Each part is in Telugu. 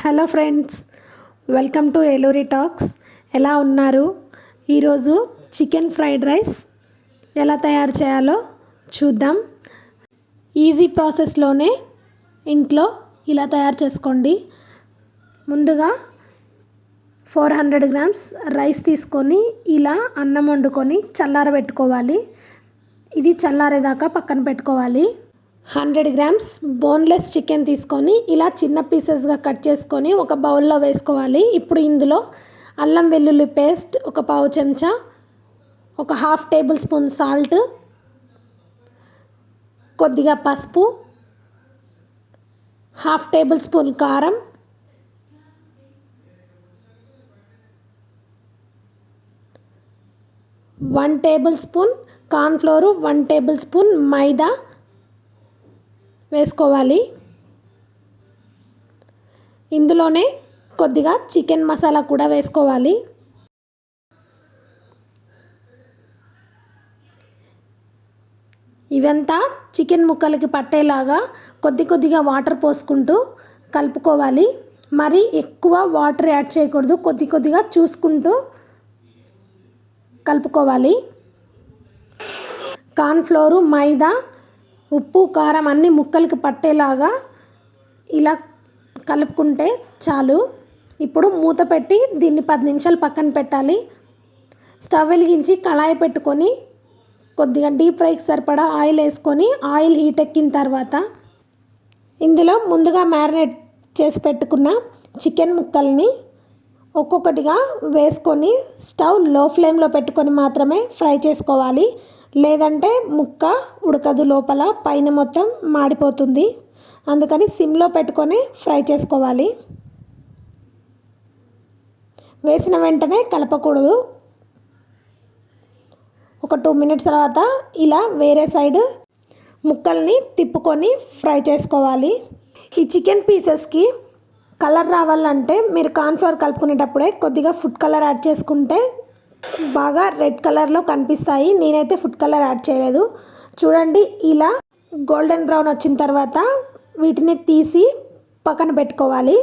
Hello friends welcome to Eluri talks. ఎలా ఉన్నారు? ఈరోజు చికెన్ ఫ్రైడ్ రైస్ ఎలా తయారు చేయాలో చూద్దాం. ఈజీ ప్రాసెస్లోనే ఇంట్లో ఇలా తయారు చేసుకోండి. ముందుగా ఫోర్ హండ్రెడ్ గ్రామ్స్ రైస్ తీసుకొని ఇలా అన్నం వండుకొని చల్లారబెట్టుకోవాలి. ఇది చల్లారేదాకా పక్కన పెట్టుకోవాలి. హండ్రెడ్ గ్రామ్స్ బోన్లెస్ చికెన్ తీసుకొని ఇలా చిన్న పీసెస్గా కట్ చేసుకొని ఒక బౌల్లో వేసుకోవాలి. ఇప్పుడు ఇందులో అల్లం వెల్లుల్లి పేస్ట్ ఒక పావు చెంచా ఒక హాఫ్ టేబుల్ స్పూన్ సాల్ట్ కొద్దిగా పసుపు హాఫ్ టేబుల్ స్పూన్ కారం one tablespoon cornflour one tablespoon మైదా వేసుకోవాలి. ఇందులోనే కొద్దిగా చికెన్ మసాలా కూడా వేసుకోవాలి. ఇవంతా చికెన్ ముక్కలకి పట్టేలాగా కొద్ది కొద్దిగా వాటర్ పోసుకుంటూ కలుపుకోవాలి. మరి ఎక్కువ వాటర్ యాడ్ చేయకూడదు. కొద్ది కొద్దిగా చూసుకుంటూ కలుపుకోవాలి. కార్న్ఫ్లోరు మైదా ఉప్పు కారం అన్నీ ముక్కలకి పట్టేలాగా ఇలా కలుపుకుంటే చాలు. ఇప్పుడు మూత పెట్టి దీన్ని పది నిమిషాలు పక్కన పెట్టాలి. స్టవ్ వెలిగించి కళాయి పెట్టుకొని కొద్దిగా డీప్ ఫ్రైకి సరిపడా ఆయిల్ వేసుకొని ఆయిల్ హీట్ ఎక్కిన తర్వాత ఇందులో ముందుగా మ్యారినేట్ చేసి పెట్టుకున్న చికెన్ ముక్కల్ని ఒక్కొక్కటిగా వేసుకొని స్టవ్లో ఫ్లేమ్లో పెట్టుకొని మాత్రమే ఫ్రై చేసుకోవాలి. లేదంటే ముక్క ఉడకదు లోపల పైన మొత్తం మాడిపోతుంది. అందుకని సిమ్లో పెట్టుకొని ఫ్రై చేసుకోవాలి. వేసిన వెంటనే కలపకూడదు. ఒక టూ మినిట్స్ తర్వాత ఇలా వేరే సైడ్ ముక్కల్ని తిప్పుకొని ఫ్రై చేసుకోవాలి. ఈ చికెన్ పీసెస్కి కలర్ రావాలంటే మీరు కార్న్ఫ్లవర్ కలుపుకునేటప్పుడే కొద్దిగా ఫుడ్ కలర్ యాడ్ చేసుకుంటే బాగా రెడ్ కలర్లో కనిపిస్తాయి. నేనైతే ఫుడ్ కలర్ యాడ్ చేయలేదు. చూడండి ఇలా గోల్డెన్ బ్రౌన్ వచ్చిన తర్వాత వీటిని తీసి పక్కన పెట్టుకోవాలి.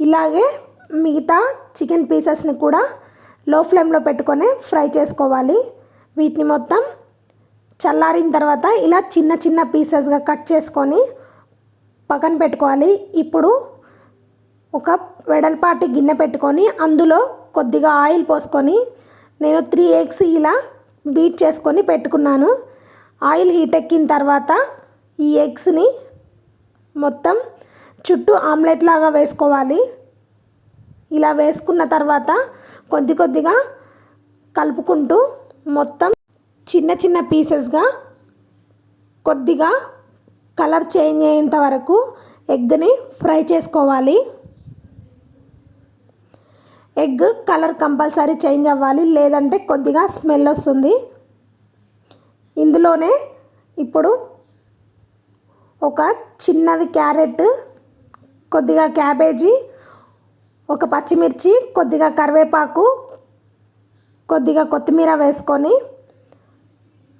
ఇలాగే మిగతా చికెన్ పీసెస్ని కూడా లో ఫ్లేమ్లో పెట్టుకొని ఫ్రై చేసుకోవాలి. వీటిని మొత్తం చల్లారిన తర్వాత ఇలా చిన్న చిన్న పీసెస్గా కట్ చేసుకొని పక్కన పెట్టుకోవాలి. ఇప్పుడు ఒక వెడల్పాటి గిన్నె పెట్టుకొని అందులో కొద్దిగా ఆయిల్ పోసుకొని నేను త్రీ ఎగ్స్ ఇలా బీట్ చేసుకొని పెట్టుకున్నాను. ఆయిల్ హీట్ ఎక్కిన తర్వాత ఈ ఎగ్స్ని మొత్తం చుట్టూ ఆమ్లెట్ లాగా వేసుకోవాలి. ఇలా వేసుకున్న తర్వాత కొద్ది కొద్దిగా కలుపుకుంటూ మొత్తం చిన్న చిన్న పీసెస్గా కొద్దిగా కలర్ చేంజ్ అయ్యేంత వరకు ఎగ్ని ఫ్రై చేసుకోవాలి. ఎగ్ కలర్ కంపల్సరీ చేంజ్ అవ్వాలి లేదంటే కొద్దిగా స్మెల్ వస్తుంది. ఇందులోనే ఇప్పుడు ఒక చిన్నది క్యారెట్ కొద్దిగా క్యాబేజీ ఒక పచ్చిమిర్చి కొద్దిగా కరివేపాకు కొద్దిగా కొత్తిమీర వేసుకొని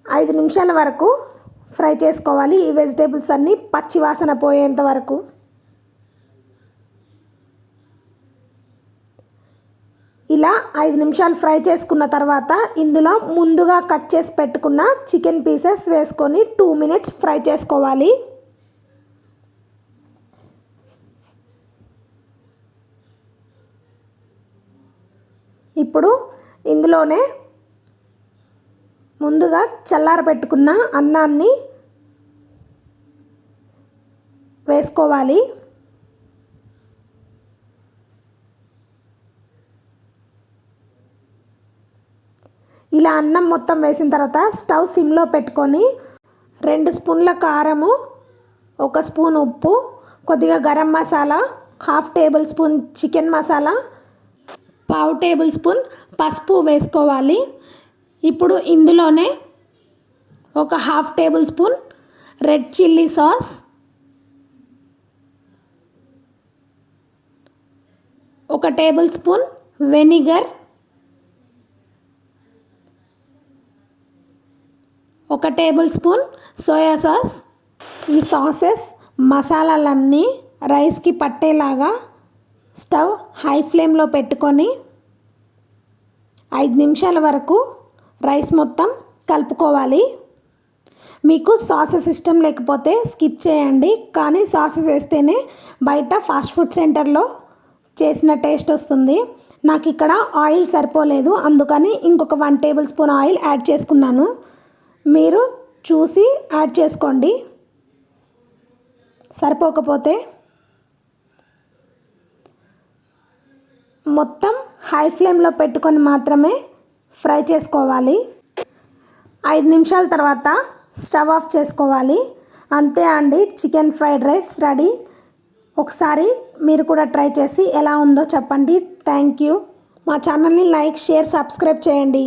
ఐదు నిమిషాల వరకు ఫ్రై చేసుకోవాలి. ఈ వెజిటేబుల్స్ అన్నీ పచ్చి వాసన పోయేంత వరకు. ఇలా ఐదు నిమిషాలు ఫ్రై చేసుకున్న తర్వాత ఇందులో ముందుగా కట్ చేసి పెట్టుకున్న చికెన్ పీసెస్ వేసుకొని టూ మినిట్స్ ఫ్రై చేసుకోవాలి. ఇప్పుడు ఇందులోనే ముందుగా చల్లారబెట్టుకున్న అన్నాన్ని వేసుకోవాలి. ఇలా అన్నం మొత్తం వేసిన తర్వాత స్టవ్ సిమ్లో పెట్టుకొని రెండు స్పూన్ల కారము ఒక స్పూన్ ఉప్పు కొద్దిగా garam masala half tablespoon chicken masala పావు టేబుల్ స్పూన్ పసుపు వేసుకోవాలి. ఇప్పుడు ఇందులోనే ఒక half tablespoon red chilli sauce ఒక టేబుల్ స్పూన్ వెనిగర్ ఒక టేబుల్ స్పూన్ సోయా సాస్. ఈ సాసెస్ మసాలాలన్నీ రైస్కి పట్టేలాగా స్టవ్ హై ఫ్లేమ్లో పెట్టుకొని ఐదు నిమిషాల వరకు రైస్ మొత్తం కలుపుకోవాలి. మీకు సాసెస్ ఇష్టం లేకపోతే స్కిప్ చేయండి కానీ సాసెస్ వేస్తేనే బయట ఫాస్ట్ ఫుడ్ సెంటర్లో చేసిన టేస్ట్ వస్తుంది. నాకు ఇక్కడ ఆయిల్ సరిపోలేదు అందుకని ఇంకొక one tablespoon oil add చేసుకున్నాను. మీరు చూసి యాడ్ చేసుకోండి. సరిపోకపోతే మొత్తం హై ఫ్లేమ్లో పెట్టుకొని మాత్రమే ఫ్రై చేసుకోవాలి. ఐదు నిమిషాల తర్వాత స్టవ్ ఆఫ్ చేసుకోవాలి. అంతే అండి చికెన్ ఫ్రైడ్ రైస్ రెడీ. ఒకసారి మీరు కూడా ట్రై చేసి ఎలా ఉందో చెప్పండి. Thank you. మా ఛానల్ని లైక్ షేర్ సబ్స్క్రైబ్ చేయండి.